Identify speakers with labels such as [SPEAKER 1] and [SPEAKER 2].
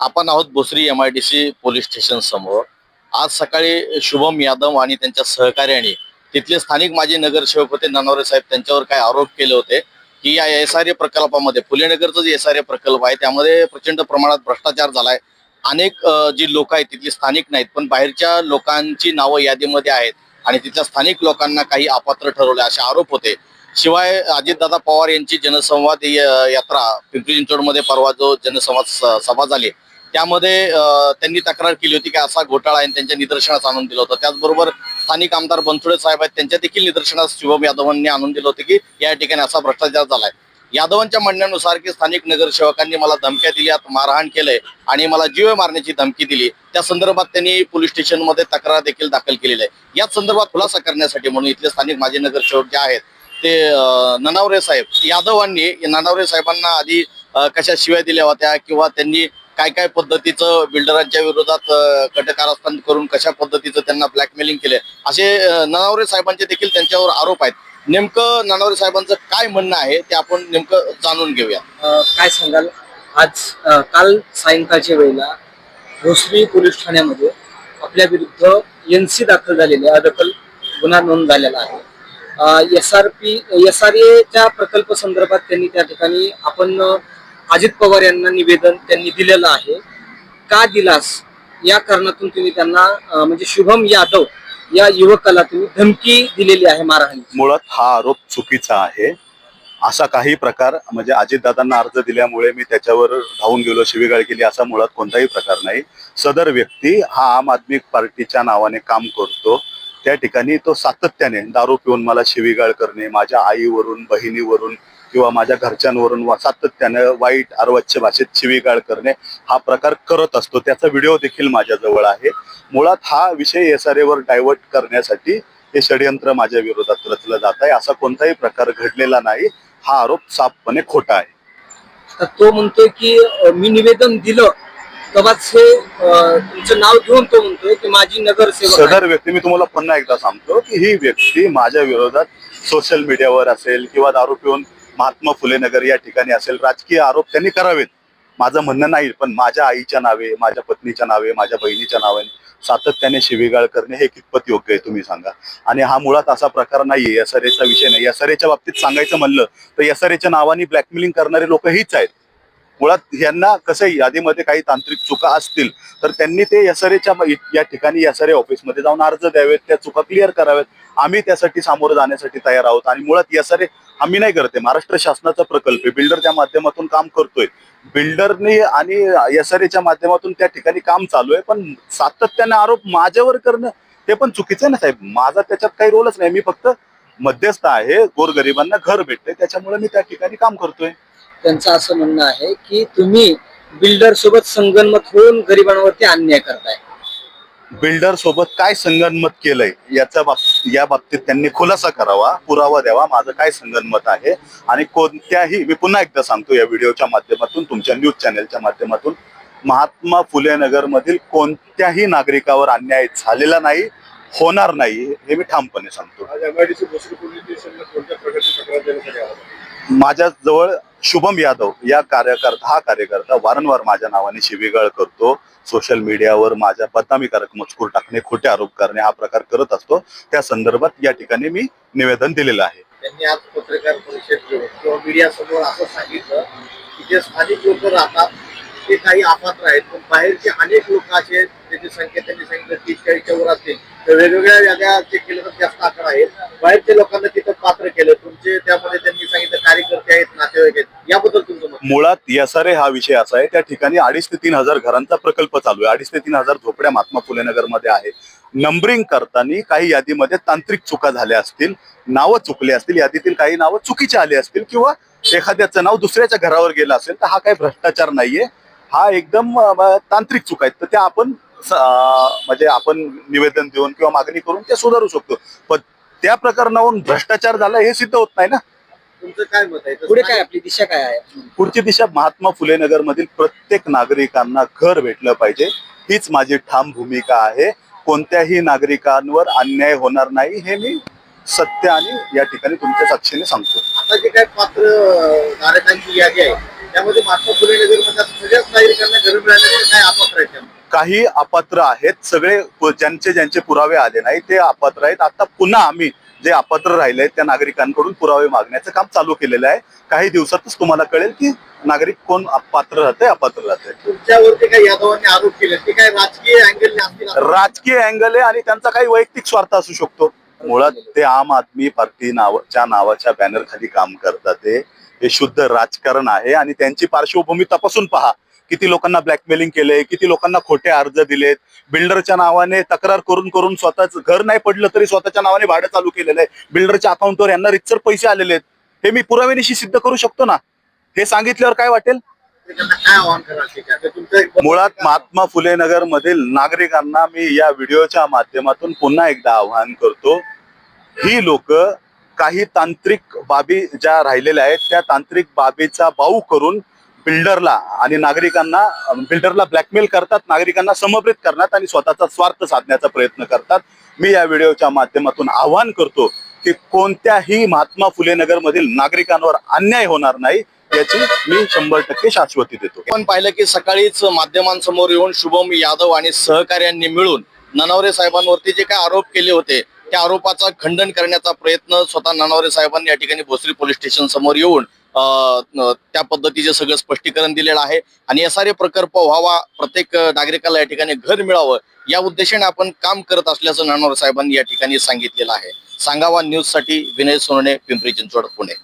[SPEAKER 1] आपण आहोत Bhosari M I D C police station समोर. आज सकाळी शुभम यादव आणि त्यांच्या सहकार्याने तिथले स्थानिक माजी नगरसेवक होते ननवरे साहेब त्यांच्यावर काय आरोप केले होते की या एस आर ए प्रकल्पामध्ये फुलेनगरचं जे एस आर ए प्रकल्प आहे त्यामध्ये प्रचंड प्रमाणात भ्रष्टाचार झालाय. अनेक जी लोक आहेत तिथली स्थानिक नाहीत पण बाहेरच्या लोकांची नावं यादीमध्ये आहेत आणि तिथल्या स्थानिक लोकांना काही अपात्र ठरवले असे आरोप होते. शिवाय अजितदादा पवार यांची जनसंवाद यात्रा पिंपरी चिंचवडमध्ये परवा जो जनसंवाद स- सभा झाली त्यामध्ये त्यांनी तक्रार केली होती की असा घोटाळा आहे आणि त्यांच्या निदर्शनास आणून दिलं होतं. त्याचबरोबर स्थानिक आमदार बनसोडे साहेब आहेत त्यांच्या देखील निदर्शनास शुभम यादवांनी आणून दिलं होतं की या ठिकाणी असा भ्रष्टाचार झालाय. यादवांच्या म्हणण्यानुसार की स्थानिक नगरसेवकांनी मला धमक्या दिल्यात मारहाण केलंय आणि मला जीव मारण्याची धमकी दिली. त्या संदर्भात त्यांनी पोलीस स्टेशनमध्ये तक्रार देखील दाखल केलेली आहे. याच संदर्भात खुलासा करण्यासाठी म्हणून इथले स्थानिक माजी नगरसेवक जे आहेत ते ननावरे साहेब यादवांनी ननावरे साहेबांना आधी कशा शिव्या दिल्या होत्या किंवा त्यांनी काय काय पद्धतीचं बिल्डरांच्या विरोधात कटकारस्थान करून कशा पद्धतीचं त्यांना ब्लॅकमेलिंग केले असे ननावरे साहेबांचे देखील त्यांच्यावर आरोप आहेत. नेमकं ननावरे साहेबांचं काय म्हणणं आहे ते आपण नेमकं जाणून घेऊया.
[SPEAKER 2] काय सांगाल? आज काल सायंकाळच्या वेळेला भोसरी पोलीस ठाण्यामध्ये आपल्या विरुद्ध एन सी दाखल झालेले अदखल गुन्हा नोंद झालेला आहे. S R P S R एच्या प्रकल्प संदर्भात त्यांनी त्या ठिकाणी आपण अजित पवार यांना निवेदन त्यांनी दिलेलं आहे. का दिलास? या कारणातून तुम्ही त्यांना म्हणजे शुभम यादव या युवकाला तुम्ही धमकी दिलेली आहे मारहाणी
[SPEAKER 3] मुळात हा आरोप चुकीचा आहे. असा काही प्रकार म्हणजे अजितदादांना अर्ज दिल्यामुळे मी त्याच्यावर धावून गेलो शिवीगाळ केली असा मुळात कोणताही प्रकार नाही. सदर व्यक्ती हा आम आदमी पार्टीच्या नावाने काम करतो. त्या ठिकाणी तो सातत्याने दारू पिऊन मला शिवीगाळ करणे माझ्या आईवरून बहिणीवरून किंवा माझ्या घरच्यांवरून वा- सातत्यानं वाईट अर्वच्छ भाषेत शिवीगाळ करणे हा प्रकार करत असतो. त्याचा व्हिडिओ देखील माझ्याजवळ आहे. मुळात हा विषय एस आर एवर डायव्हर्ट करण्यासाठी हे षडयंत्र माझ्या विरोधात रचलं जात आहे. असा कोणताही प्रकार घडलेला नाही. हा आरोप साफपणे खोटा आहे.
[SPEAKER 2] तर तो म्हणतोय की मी निवेदन दिलं तेव्हाच तुमचं नाव घेऊन तो म्हणतोय की माझी नगरसेवक
[SPEAKER 3] सदर व्यक्ती मी तुम्हाला पुन्हा एकदा सांगतो की ही व्यक्ती माझ्या विरोधात सोशल मीडियावर असेल किंवा दारू पिऊन महात्मा फुले नगर या ठिकाणी असेल राजकीय आरोप त्यांनी करावेत. माझं म्हणणं नाही पण माझ्या आईच्या नावे माझ्या पत्नीच्या नावे माझ्या बहिणीच्या नावाने सातत्याने शिवीगाळ करणे हे कितपत योग्य आहे तुम्ही सांगा. आणि हा मुळात असा प्रकार नाहीये एसआरएचा विषय नाही. एसआरएच्या बाबतीत सांगायचं म्हणलं तर एसआरएच्या नावाने ब्लॅकमेलिंग करणारे लोक हीच आहेत. मुळात यांना कसं यादीमध्ये काही तांत्रिक चुका असतील तर त्यांनी ते एसआरएच्या या ठिकाणी एसआरए ऑफिसमध्ये जाऊन अर्ज द्यावेत त्या चुका क्लिअर कराव्यात. आम्ही त्यासाठी सामोरं जाण्यासाठी तयार आहोत आणि मुळात एसआरए आम्ही नाही करते महाराष्ट्र शासनाचा प्रकल्प आहे. बिल्डर त्या माध्यमातून काम करतोय. बिल्डरने आणि एसआरएच्या माध्यमातून त्या ठिकाणी काम चालू आहे. पण सातत्याने आरोप माझ्यावर करणं ते पण चुकीचं आहे ना साहेब. माझा त्याच्यात काही रोलच नाही. मी फक्त मध्यस्थ आहे. गोरगरिबांना घर भेटतंय. त्याच्यामुळे मी त्या ठिकाणी काम करतोय.
[SPEAKER 2] त्यांचं असं म्हणणं आहे की तुम्ही बिल्डर सोबत संगनमत होऊन गरिबांवरती अन्याय करताय.
[SPEAKER 3] बिल्डर सोबत काय संगनमत केलंय याच्या बाबतीत या बाबतीत त्यांनी खुलासा करावा पुरावा द्यावा माझं काय संगनमत आहे आणि कोणत्याही मी पुन्हा एकदा सांगतो या व्हिडिओच्या माध्यमातून तुमच्या न्यूज चॅनेलच्या माध्यमातून महात्मा फुले नगर मधील कोणत्याही नागरिकावर अन्याय झालेला नाही होणार नाही हे मी ठामपणे सांगतो. माझ्या जवळ शुभम यादव या कार्यकर्ता हा कार्यकर्ता वारंवार माझ्या नावाने शिवीगाळ करतो. सोशल मीडियावर माझ्या बदनामीकारक मजकूर टाकणे खोटे आरोप करणे हा प्रकार करत असतो. त्या संदर्भात या ठिकाणी मी निवेदन दिलेलं आहे.
[SPEAKER 1] त्यांनी आज पत्रकार परिषद घेऊन किंवा मीडिया समोर असं सांगितलं की जे स्थानिक लोक राहतात ते काही अपात्र आहेत पण बाहेरचे अनेक लोक असे आहेत त्याची संख्या त्यांनी सांगितलं तीस चाळीसच्या वर असतील. तर वेगवेगळ्या जागा चेक केलं तर जास्त आकडा आहेत. बाहेरच्या लोकांना तिथं पात्र केलं. तुमचे त्यामध्ये त्यांनी सांगितलं कार्यकर्ते आहेत नातेवाईक आहेत. याबद्दल तुमचं मत?
[SPEAKER 3] मुळात यसारे हा विषय असा आहे त्या ठिकाणी अडीच ते तीन हजार घरांचा प्रकल्प चालू आहे. अडीच ते तीन हजार झोपड्या महात्मा फुले नगरमध्ये आहे. नंबरिंग करताना काही यादीमध्ये तांत्रिक चुका झाल्या असतील नावं चुकली असतील यादीतील काही नावं चुकीचे आली असतील किंवा एखाद्याचं नाव दुसऱ्याच्या घरावर गेलं असेल तर हा काही भ्रष्टाचार नाहीये. हा एकदम तांत्रिक चुका आहेत. तर त्या आपण म्हणजे आपण निवेदन देऊन किंवा मागणी करून त्या सुधारू शकतो. पण त्या प्रकरणावरून भ्रष्टाचार झाला हे सिद्ध होत नाही ना.
[SPEAKER 1] तुमचं काय मत आहे?
[SPEAKER 2] पुढे काय आपली दिशा काय आहे?
[SPEAKER 3] पुढची दिशा महात्मा फुले नगर मधील प्रत्येक नागरिकांना घर भेटलं पाहिजे. हीच माझी ठाम भूमिका आहे. कोणत्याही नागरिकांवर अन्याय होणार नाही हे मी सत्य आणि या ठिकाणी तुमच्या साक्षीने सांगतो.
[SPEAKER 1] आता जे काय पात्र धारकांची यादी आहे त्यामध्ये महात्मा फुले नगरमध्ये सगळ्याच नागरिकांना घर मिळाल्याचे काय अपात्र आहेत त्यामध्ये?
[SPEAKER 3] काही अपात्र आहेत. सगळे ज्यांचे ज्यांचे पुरावे आले नाही ते अपात्र आहेत. आता पुन्हा आम्ही जे अपात्र राहिले आहेत त्या नागरिकांकडून पुरावे मागण्याचं काम चालू केलेलं आहे. काही दिवसातच तुम्हाला कळेल की नागरिक कोण पात्र राहते अपात्र राहते
[SPEAKER 1] तुमच्यावरती काही यादवांनी आरोप केले ते काय राजकीय
[SPEAKER 3] अँगल आहे आणि त्यांचा काही वैयक्तिक स्वार्थ असू शकतो. मुळात ते आम आदमी पार्टी नावाच्या नावाच्या बॅनर खाली काम करतात. ते हे शुद्ध राजकारण आहे आणि त्यांची पार्श्वभूमी तपासून पहा. किती लोकांना ब्लॅकमेलिंग केलंय किती लोकांना खोटे अर्ज दिलेत बिल्डरच्या नावाने तक्रार करून करून स्वतःच घर नाही पडलं तरी स्वतःच्या नावाने भाडं चालू केलेलं आहे. बिल्डरच्या अकाउंटवर यांना रितसर पैसे आलेले आहेत. हे मी पुराव्यानिशी सिद्ध करू शकतो ना? हे सांगितल्यावर काय वाटेल? मुळात महात्मा फुले नगर मधील नागरिकांना मी या व्हिडिओच्या माध्यमातून पुन्हा एकदा आवाहन करतो. ही लोक काही तांत्रिक बाबी ज्या राहिलेल्या आहेत त्या तांत्रिक बाबीचा बाऊ करून बिल्डरला आणि नागरिकांना बिल्डरला ब्लॅकमेल करतात नागरिकांना समर्पित करतात आणि स्वतःचा स्वार्थ साधण्याचा प्रयत्न करतात. मी या व्हिडिओच्या माध्यमातून आवाहन करतो की कोणत्याही महात्मा फुले नगरमधील नागरिकांवर अन्याय होणार नाही याची मी शंभर टक्के शाश्वती देतो.
[SPEAKER 1] आपण पाहिलं की सकाळीच माध्यमांसमोर येऊन शुभम यादव आणि सहकार्यांनी मिळून ननावरे साहेबांवरती जे काय आरोप केले होते त्या आरोपाचा खंडन करण्याचा प्रयत्न स्वतः ननावरे साहेबांनी या ठिकाणी भोसरी पोलीस स्टेशन समोर येऊन त्या पद्धतीचे सगळं स्पष्टीकरण दिलेलं आहे. आणि या सारे प्रकल्प व्हावा प्रत्येक नागरिकाला या ठिकाणी घर मिळावं या उद्देशाने आपण काम करत असल्याचं नानोर साहेबांनी या ठिकाणी सांगितलेलं आहे. सांगावा न्यूजसाठी विनय सोनणे पिंपरी चिंचवड पुणे.